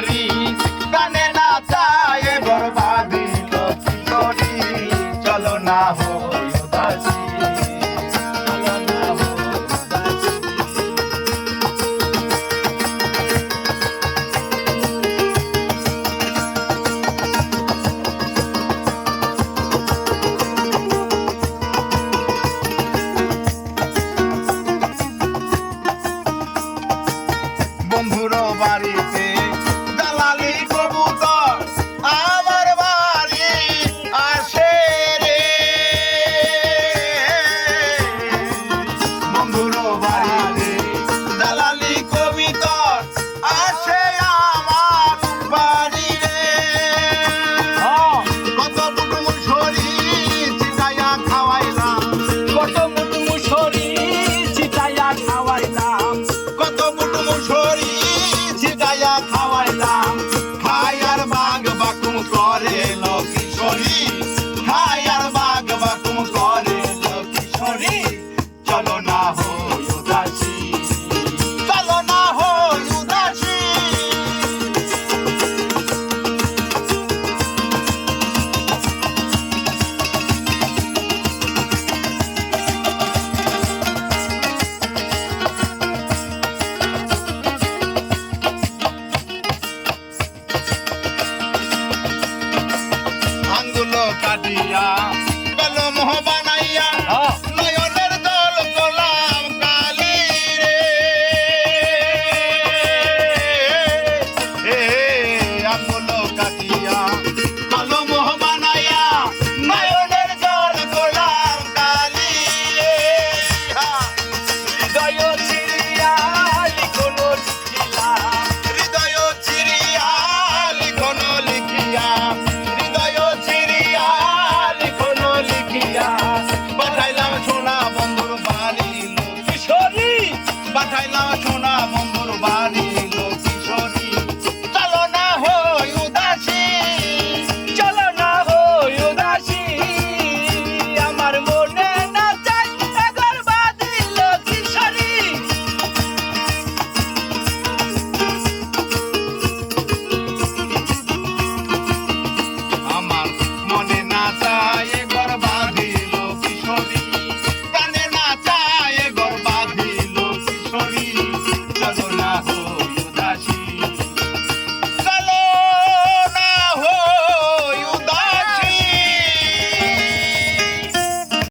করি গানে না চায় বরবাদি লক্ষ্মী করি চলো না হোক বাড়িতে। দালালি কবিতর আসে আমার বাড়ি রে কত কুটুম সরি চিটাইয়া খাওয়াইলাম। কত মুটু মুসরি চিতাইয়া খাওয়াইলাম। কত কুটুম সরি চিটাইয়া খাওয়াইলাম। খায়ার বাঘ বাকুম করে কাটিয়া কলম বানাইয়া হ্যাঁ। নয়নের দল গোলাম কালি রে এ I love